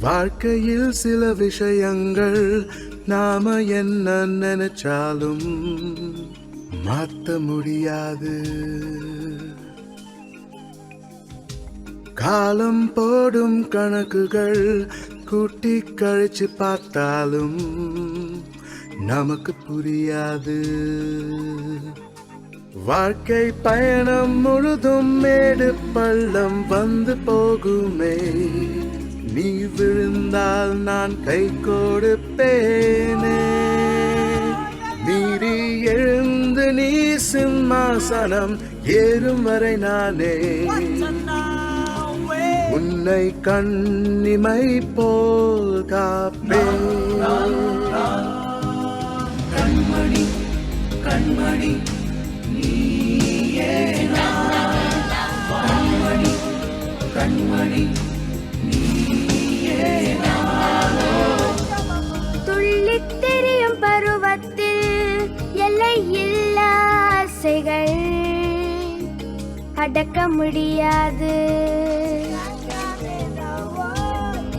வாழ்க்கையில் சில விஷயங்கள் நாம என்ன நினைச்சாலும் மாத்த முடியாது. காலம் போடும் கணக்குகள் கூட்டி கழிச்சு பார்த்தாலும் நமக்கு புரியாது. வாழ்க்கை பயணம் முழுதும் மேடு பள்ளம் வந்து போகுமே. நீ விழுந்தால் நான் கை கொடுப்பேனே. மீறி எழுந்து நீ சிம்மாசனம் ஏறும் வரை நானே. உன்னை கண்ணிமை போல் காப்பேன் கண்மணி கண்மணி நீயே கண்மணி கண்மணி பருவத்தில் எல்லை இல்லா ஆசைகள். அடக்க முடியாது.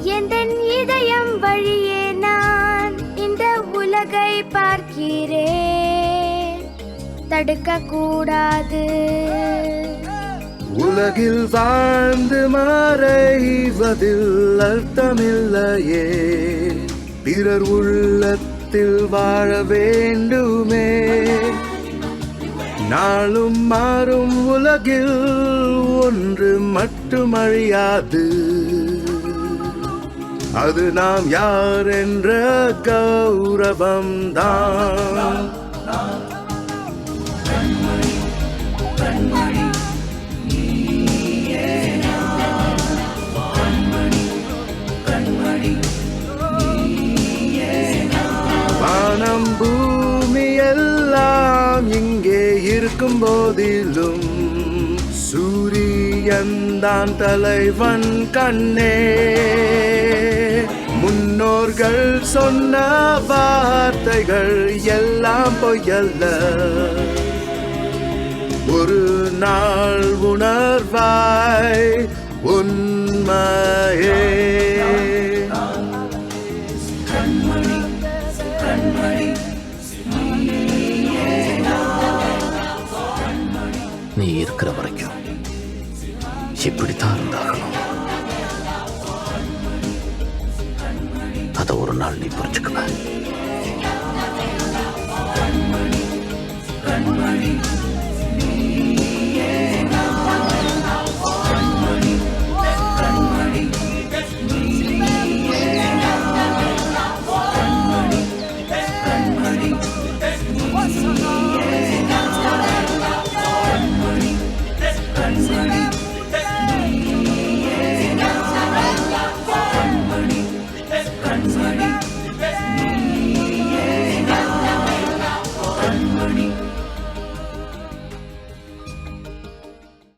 எந்த இதயம் வழியே நான் இந்த உலகை பார்க்கிறேன். தடுக்க கூடாது. உலகில் வாழ்ந்து மறைவதில் அர்த்தமில்லையே. பிறர் உள்ளத்தில் வாழ வேண்டுமே. நாளும் மாறும் உலகில் ஒன்று மட்டும் அழியாது அது நாம் யார் என்ற கௌரவம்தான். இருக்கும் போதிலும் சூரியன் தான் தலைவன் கண்ணே. முன்னோர்கள் சொன்ன வார்த்தைகள் எல்லாம் பொய்யல்ல. ஒரு நாள் உணர்வாய் உண்மையே. நீ இருக்கிற வரைக்கும் இப்படித்தான் இருந்தாகணும். அதை ஒரு நாள் நீ புரிஞ்சுக்குவ